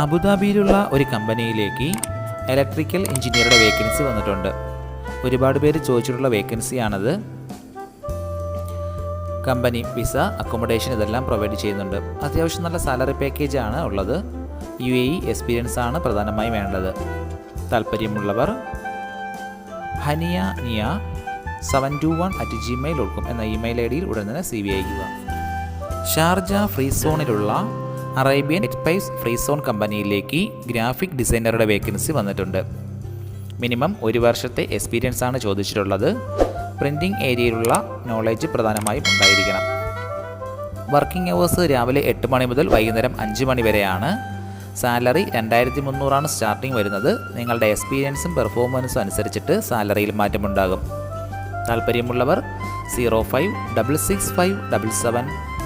അബുദാബിയിലുള്ള ഒരു കമ്പനിയിലേക്ക് ഇലക്ട്രിക്കൽ എഞ്ചിനീയറുടെ വേക്കൻസി വന്നിട്ടുണ്ട്. ഒരുപാട് പേര് ചോദിച്ചിട്ടുള്ള വേക്കൻസിയാണത് കമ്പനി വിസ അക്കോമഡേഷൻ ഇതെല്ലാം പ്രൊവൈഡ് ചെയ്യുന്നുണ്ട്. അത്യാവശ്യം നല്ല സാലറി പാക്കേജ് ആണ് ഉള്ളത്. യു എ ഇ എക്സ്പീരിയൻസ് ആണ് പ്രധാനമായി വേണ്ടത്. താല്പര്യമുള്ളവർ Haniya Niya seven two one at Gmail dot എന്ന ഇമെയിൽ ഐ ഡിയിൽ ഉടൻ തന്നെ സി വി അയക്കുക ഷാർജ ഫ്രീ സോണിലുള്ള അറേബ്യൻ എക്സ്പൈസ് ഫ്രീ സോൺ കമ്പനിയിലേക്ക് ഗ്രാഫിക് ഡിസൈനറുടെ വേക്കൻസി വന്നിട്ടുണ്ട്. മിനിമം ഒരു വർഷത്തെ എക്സ്പീരിയൻസ് ആണ് ചോദിച്ചിട്ടുള്ളത്. പ്രിന്റിംഗ് ഏരിയയിലുള്ള നോളേജ് പ്രധാനമായും ഉണ്ടായിരിക്കണം. വർക്കിംഗ് അവേഴ്സ് രാവിലെ എട്ട് മണി മുതൽ വൈകുന്നേരം അഞ്ച് മണി വരെയാണ്. സാലറി രണ്ടായിരത്തി മുന്നൂറാണ് സ്റ്റാർട്ടിംഗ് വരുന്നത്. നിങ്ങളുടെ എക്സ്പീരിയൻസും പെർഫോമൻസും അനുസരിച്ചിട്ട് സാലറിയിൽ മാറ്റമുണ്ടാകും. താല്പര്യമുള്ളവർ zero five double six five double seven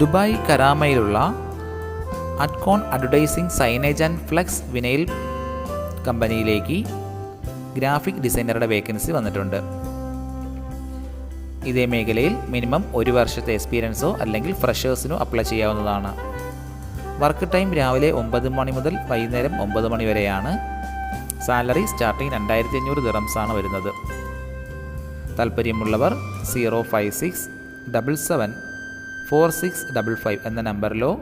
Dubai കരാമയിലുള്ള Atcon advertising signage and flex വിനയിൽ കമ്പനിയിലേക്ക് ഗ്രാഫിക് ഡിസൈനറുടെ വേക്കൻസി വന്നിട്ടുണ്ട്. ഇതേ മേഖലയിൽ മിനിമം ഒരു വർഷത്തെ എക്സ്പീരിയൻസോ അല്ലെങ്കിൽ ഫ്രഷേഴ്സിനോ അപ്ലൈ ചെയ്യാവുന്നതാണ്. വർക്ക് ടൈം രാവിലെ ഒമ്പത് മണി മുതൽ വൈകുന്നേരം ഒമ്പത് മണി വരെയാണ്. സാലറി സ്റ്റാർട്ടിംഗ് രണ്ടായിരത്തി അഞ്ഞൂറ് ആണ് വരുന്നത്. താല്പര്യമുള്ളവർ zero five six double seven four six double five എന്ന നമ്പറിലോ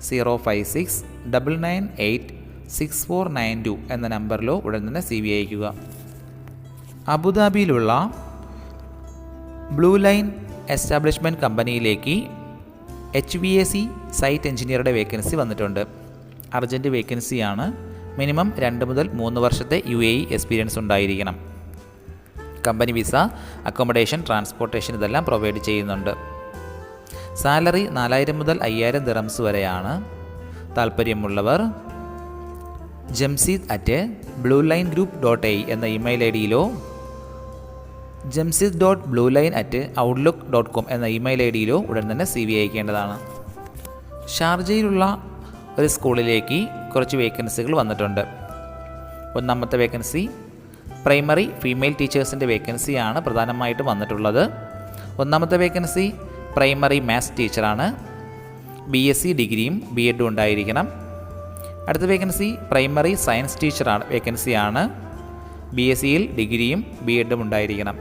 zero five six double nine eight six four nine two എന്ന നമ്പറിലോ ഉടൻ തന്നെ സി വി അയക്കുക അബുദാബിയിലുള്ള ബ്ലൂ ലൈൻ എസ്റ്റാബ്ലിഷ്മെന്റ് കമ്പനിയിലേക്ക് H V A C site എഞ്ചിനീയറുടെ വേക്കൻസി വന്നിട്ടുണ്ട്. അർജന്റ് വേക്കൻസിയാണ് മിനിമം രണ്ട് മുതൽ മൂന്ന് വർഷത്തെ യു എ ഇ എക്സ്പീരിയൻസ് ഉണ്ടായിരിക്കണം. കമ്പനി വിസ അക്കോമഡേഷൻ ട്രാൻസ്പോർട്ടേഷൻ ഇതെല്ലാം പ്രൊവൈഡ് ചെയ്യുന്നുണ്ട്. സാലറി നാലായിരം മുതൽ അയ്യായിരം ദിറംസ് വരെയാണ്. താല്പര്യമുള്ളവർ Jamsheed at blue line group dot I എന്ന email I ഡിയിലോ Jamsheed dot blue line at Outlook dot com എന്ന ഇമെയിൽ ഐ ഡിയിലോ ഉടൻ തന്നെ സി വി അയക്കേണ്ടതാണ്. ഷാർജയിലുള്ള ഒരു സ്കൂളിലേക്ക് കുറച്ച് വേക്കൻസികൾ വന്നിട്ടുണ്ട്. ഒന്നാമത്തെ വേക്കൻസി പ്രൈമറി ഫീമെയിൽ ടീച്ചേഴ്സിന്റെ വേക്കൻസിയാണ് പ്രധാനമായിട്ടും വന്നിട്ടുള്ളത്. ഒന്നാമത്തെ വേക്കൻസി പ്രൈമറി മാത്സ് ടീച്ചറാണ്. ബി എസ് സി ഡിഗ്രിയും ബി എഡും ഉണ്ടായിരിക്കണം. അടുത്ത വേക്കൻസി പ്രൈമറി സയൻസ് ടീച്ചറാണ് വേക്കൻസിയാണ്. ബി എസ് സിയിൽ ഡിഗ്രിയും ബി എഡും ഉണ്ടായിരിക്കണം.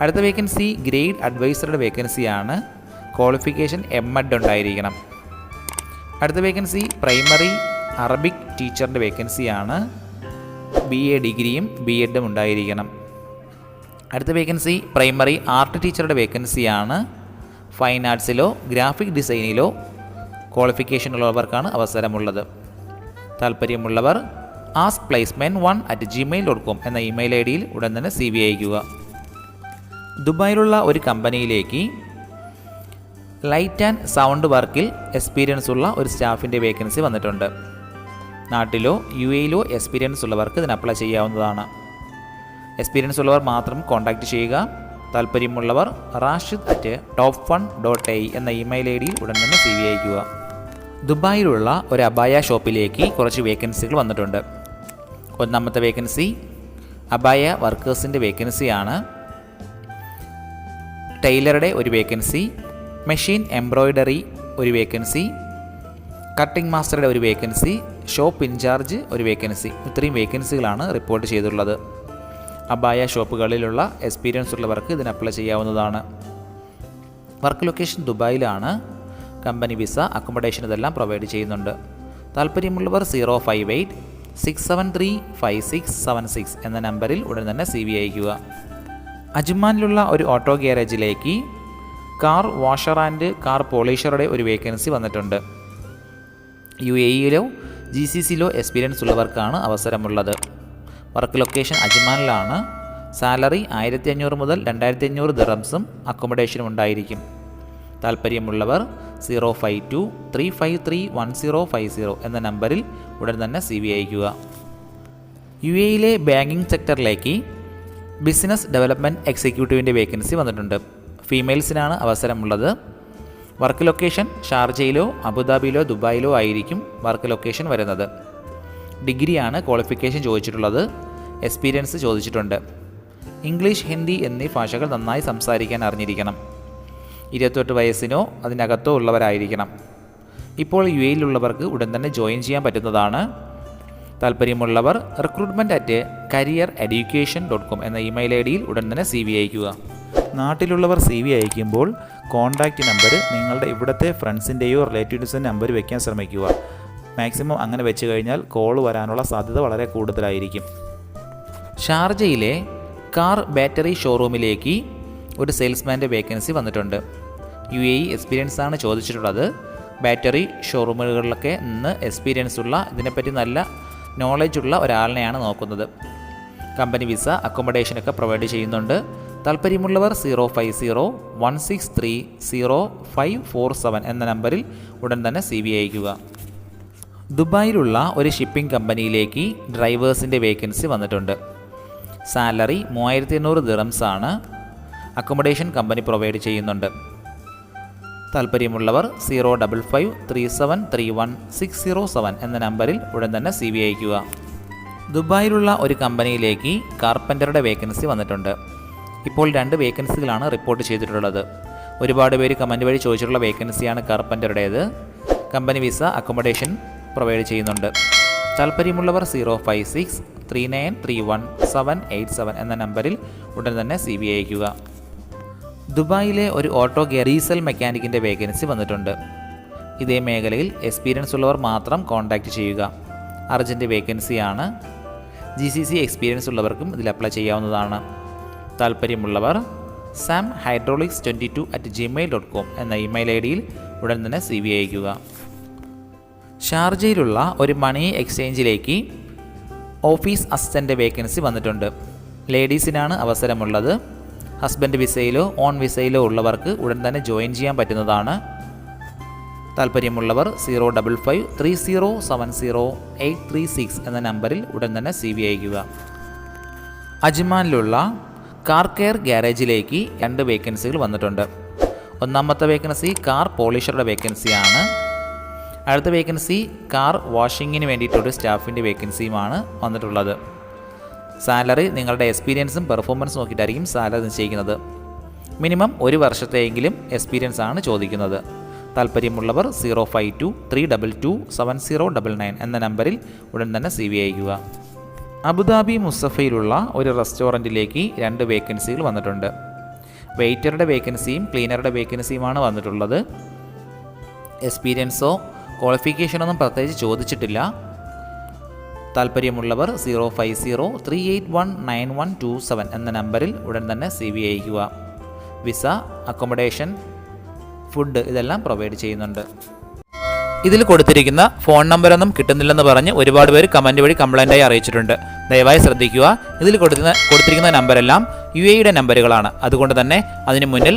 അടുത്ത വേക്കൻസി ഗ്രേഡ് അഡ്വൈസറുടെ വേക്കൻസിയാണ്. ക്വാളിഫിക്കേഷൻ എം എഡ് ഉണ്ടായിരിക്കണം. അടുത്ത വേക്കൻസി പ്രൈമറി അറബിക് ടീച്ചറിന്റെ വേക്കൻസിയാണ്. ബി എ ഡിഗ്രിയും ബി എഡും ഉണ്ടായിരിക്കണം. അടുത്ത വേക്കൻസി പ്രൈമറി ആർട്ട് ടീച്ചറുടെ വേക്കൻസിയാണ്. ഫൈൻ ആർട്സിലോ ഗ്രാഫിക് ഡിസൈനിലോ ക്വാളിഫിക്കേഷൻ ഉള്ളവർക്കാണ് അവസരമുള്ളത്. താല്പര്യമുള്ളവർ ask placement one at Gmail dot com എന്ന ഇമെയിൽ ഐ ഡിയിൽ ഉടൻ തന്നെ സി വി അയക്കുക ദുബായിലുള്ള ഒരു കമ്പനിയിലേക്ക് ലൈറ്റ് ആൻഡ് സൗണ്ട് വർക്കിൽ എക്സ്പീരിയൻസ് ഉള്ള ഒരു സ്റ്റാഫിന്റെ വേക്കൻസി വന്നിട്ടുണ്ട്. നാട്ടിലോ യു എയിലോ എക്സ്പീരിയൻസ് ഉള്ളവർക്ക് ഇതിന് അപ്ലൈ ചെയ്യാവുന്നതാണ്. എക്സ്പീരിയൻസ് ഉള്ളവർ മാത്രം കോൺടാക്റ്റ് ചെയ്യുക. താല്പര്യമുള്ളവർ Rashid at top one dot I എന്ന ഇമെയിൽ ഐ ഡിയിൽ ഉടൻ തന്നെ സി വി അയക്കുക ദുബായിലുള്ള ഒരു അബായ ഷോപ്പിലേക്ക് കുറച്ച് വേക്കൻസികൾ വന്നിട്ടുണ്ട്. ഒന്നാമത്തെ വേക്കൻസി അബായ വർക്കേഴ്സിന്റെ വേക്കൻസിയാണ്. ടൈലറുടെ ഒരു വേക്കൻസി മെഷീൻ എംബ്രോയ്ഡറി ഒരു വേക്കൻസി കട്ടിംഗ് മാസ്റ്ററുടെ ഒരു വേക്കൻസി ഷോപ്പ് ഇൻചാർജ് ഒരു വേക്കൻസി. ഇത്രയും വേക്കൻസികളാണ് റിപ്പോർട്ട് ചെയ്തിട്ടുള്ളത്. അബായ ഷോപ്പുകളിലുള്ള എക്സ്പീരിയൻസ് ഉള്ളവർക്ക് ഇതിന് അപ്ലൈ ചെയ്യാവുന്നതാണ്. വർക്ക് ലൊക്കേഷൻ ദുബായിലാണ്. കമ്പനി വിസ അക്കോമഡേഷൻ ഇതെല്ലാം പ്രൊവൈഡ് ചെയ്യുന്നുണ്ട്. താല്പര്യമുള്ളവർ zero five eight six seven three five six seven six എന്ന നമ്പറിൽ ഉടൻ തന്നെ സി വി അയക്കുക അജ്മാനിലുള്ള ഒരു ഓട്ടോ ഗ്യാരേജിലേക്ക് കാർ വാഷർ ആൻഡ് കാർ പോളീഷറുടെ ഒരു വേക്കൻസി വന്നിട്ടുണ്ട്. യു എ ഇയിലോ ജി സി സിയിലോ എക്സ്പീരിയൻസ് ഉള്ളവർക്കാണ് അവസരമുള്ളത്. വർക്ക് ലൊക്കേഷൻ അജ്മാനിലാണ്. സാലറി ആയിരത്തി അഞ്ഞൂറ് മുതൽ രണ്ടായിരത്തി അഞ്ഞൂറ് ദിറംസും അക്കോമഡേഷനും ഉണ്ടായിരിക്കും. താല്പര്യമുള്ളവർ zero five two three five three one zero five zero എന്ന നമ്പറിൽ ഉടൻ തന്നെ സി വി അയക്കുക യു എയിലെ ബാങ്കിങ് സെക്ടറിലേക്ക് ബിസിനസ് ഡെവലപ്മെന്റ് എക്സിക്യൂട്ടീവിന്റെ വേക്കൻസി വന്നിട്ടുണ്ട്. ഫീമെയിൽസിനാണ് അവസരമുള്ളത്. വർക്ക് ലൊക്കേഷൻ ഷാർജയിലോ അബുദാബിയിലോ ദുബായിലോ ആയിരിക്കും വർക്ക് ലൊക്കേഷൻ വരുന്നത്. ഡിഗ്രിയാണ് ക്വാളിഫിക്കേഷൻ ചോദിച്ചിട്ടുള്ളത്. എക്സ്പീരിയൻസ് ചോദിച്ചിട്ടുണ്ട്. ഇംഗ്ലീഷ് ഹിന്ദി എന്നീ ഭാഷകൾ നന്നായി സംസാരിക്കാൻ അറിഞ്ഞിരിക്കണം. ഇരുപത്തെട്ട് വയസ്സിനോ അതിനകത്തോ ഉള്ളവരായിരിക്കണം. ഇപ്പോൾ യു എയിലുള്ളവർക്ക് ഉടൻ തന്നെ ജോയിൻ ചെയ്യാൻ പറ്റുന്നതാണ്. താല്പര്യമുള്ളവർ recruitment at career education dot com എന്ന ഇമെയിൽ ഐ ഡിയിൽ ഉടൻ തന്നെ സി വി അയക്കുക നാട്ടിലുള്ളവർ സി വി അയക്കുമ്പോൾ കോൺടാക്റ്റ് നമ്പർ നിങ്ങളുടെ ഇവിടുത്തെ ഫ്രണ്ട്സിന്റെയോ റിലേറ്റീവ്സിന്റെ നമ്പർ വയ്ക്കാൻ ശ്രമിക്കുക. മാക്സിമം അങ്ങനെ വെച്ച് കഴിഞ്ഞാൽ കോൾ വരാനുള്ള സാധ്യത വളരെ കൂടുതലായിരിക്കും. ഷാർജയിലെ കാർ ബാറ്ററി ഷോറൂമിലേക്ക് ഒരു സെയിൽസ്മാന്റെ വേക്കൻസി വന്നിട്ടുണ്ട്. യു എ ഇ എക്സ്പീരിയൻസ് ആണ് ചോദിച്ചിട്ടുള്ളത്. ബാറ്ററി ഷോറൂമുകളിലൊക്കെ നിന്ന് എക്സ്പീരിയൻസ് ഉള്ള ഇതിനെപ്പറ്റി നല്ല നോളജ് ഉള്ള ഒരാളിനെയാണ് നോക്കുന്നത്. കമ്പനി വിസ അക്കോമഡേഷനൊക്കെ പ്രൊവൈഡ് ചെയ്യുന്നുണ്ട്. താല്പര്യമുള്ളവർ zero five zero one six three zero five four seven എന്ന നമ്പറിൽ ഉടൻ തന്നെ സി വി അയക്കുക ദുബായിലുള്ള ഒരു ഷിപ്പിംഗ് കമ്പനിയിലേക്ക് ഡ്രൈവേഴ്സിന്റെ വേക്കൻസി വന്നിട്ടുണ്ട്. സാലറി മൂവായിരത്തി എണ്ണൂറ് ദിറംസ് ആണ് അക്കോമഡേഷൻ കമ്പനി പ്രൊവൈഡ് ചെയ്യുന്നുണ്ട്. താല്പര്യമുള്ളവർ zero double five three seven three one six zero seven എന്ന നമ്പറിൽ ഉടൻ തന്നെ സി വി അയക്കുക ദുബായിലുള്ള ഒരു കമ്പനിയിലേക്ക് കാർപ്പന്ററുടെ വേക്കൻസി വന്നിട്ടുണ്ട്. ഇപ്പോൾ രണ്ട് വേക്കൻസികളാണ് റിപ്പോർട്ട് ചെയ്തിട്ടുള്ളത്. ഒരുപാട് പേര് കമന്റ് വഴി ചോദിച്ചിട്ടുള്ള വേക്കൻസിയാണ് കാർപ്പന്ററുടേത്. കമ്പനി വിസ അക്കോമഡേഷൻ പ്രൊവൈഡ് ചെയ്യുന്നുണ്ട്. താല്പര്യമുള്ളവർ zero five six three nine three one seven eight seven എന്ന നമ്പറിൽ ഉടൻ തന്നെ സി ബി അയക്കുക ദുബായിലെ ഒരു ഓട്ടോ ഗെറീസൽ മെക്കാനിക്കിന്റെ വേക്കൻസി വന്നിട്ടുണ്ട്. ഇതേ മേഖലയിൽ എക്സ്പീരിയൻസ് ഉള്ളവർ മാത്രം കോൺടാക്റ്റ് ചെയ്യുക. അർജന്റ് വേക്കൻസിയാണ്. ജി സി സി എക്സ്പീരിയൻസ് ഉള്ളവർക്കും ഇതിൽ അപ്ലൈ ചെയ്യാവുന്നതാണ്. താല്പര്യമുള്ളവർ Sam hydraulics twenty two at Gmail dot com എന്ന ഇമെയിൽ ഐ ഡിയിൽ ഉടൻ തന്നെ സി വി അയക്കുക ഷാർജയിലുള്ള ഒരു മണി എക്സ്ചേഞ്ചിലേക്ക് ഓഫീസ് അസിസ്റ്റന്റ് വേക്കൻസി വന്നിട്ടുണ്ട്. ലേഡീസിനാണ് അവസരമുള്ളത്. ഹസ്ബൻഡ് വിസയിലോ ഓൺ വിസയിലോ ഉള്ളവർക്ക് ഉടൻ തന്നെ ജോയിൻ ചെയ്യാൻ പറ്റുന്നതാണ്. താല്പര്യമുള്ളവർ zero double five three zero seven zero eight three six എന്ന നമ്പറിൽ ഉടൻ തന്നെ സി വി അയക്കുക അജ്മാനിലുള്ള കാർ കെയർ ഗ്യാരേജിലേക്ക് രണ്ട് വേക്കൻസികൾ വന്നിട്ടുണ്ട്. ഒന്നാമത്തെ വേക്കൻസി കാർ പോളിഷറുടെ വേക്കൻസിയാണ്. അടുത്ത വേക്കൻസി കാർ വാഷിങ്ങിന് വേണ്ടിയിട്ടൊരു സ്റ്റാഫിന്റെ വേക്കൻസിയുമാണ് വന്നിട്ടുള്ളത്. സാലറി നിങ്ങളുടെ എക്സ്പീരിയൻസും പെർഫോമൻസും നോക്കിയിട്ടായിരിക്കും സാലറി നിശ്ചയിക്കുന്നത്. മിനിമം ഒരു വർഷത്തെയെങ്കിലും എക്സ്പീരിയൻസ് ആണ് ചോദിക്കുന്നത്. താല്പര്യമുള്ളവർ zero five two three double two seven zero double nine എന്ന നമ്പറിൽ ഉടൻ തന്നെ സി വി അയക്കുക അബുദാബി മുസഫയിലുള്ള ഒരു റെസ്റ്റോറന്റിലേക്ക് രണ്ട് വേക്കൻസികൾ വന്നിട്ടുണ്ട്. വെയിറ്ററുടെ വേക്കൻസിയും ക്ലീനറുടെ വേക്കൻസിയുമാണ് വന്നിട്ടുള്ളത്. എക്സ്പീരിയൻസോ ക്വാളിഫിക്കേഷനൊന്നും പ്രത്യേകിച്ച് ചോദിച്ചിട്ടില്ല. താല്പര്യമുള്ളവർ zero five zero three eight one nine one two seven എന്ന നമ്പറിൽ ഉടൻ തന്നെ സി വി അയക്കുക വിസ അക്കോമഡേഷൻ ഫുഡ് ഇതെല്ലാം പ്രൊവൈഡ് ചെയ്യുന്നുണ്ട്. ഇതിൽ കൊടുത്തിരിക്കുന്ന ഫോൺ നമ്പറൊന്നും കിട്ടുന്നില്ലെന്ന് പറഞ്ഞ് ഒരുപാട് പേര് കമന്റ് വഴി കംപ്ലൈന്റായി അറിയിച്ചിട്ടുണ്ട്. ദയവായി ശ്രദ്ധിക്കുക. ഇതിൽ കൊടുക്കുന്ന കൊടുത്തിരിക്കുന്ന നമ്പരെല്ലാം യു എയുടെ നമ്പറുകളാണ് അതുകൊണ്ട് തന്നെ അതിന് മുന്നിൽ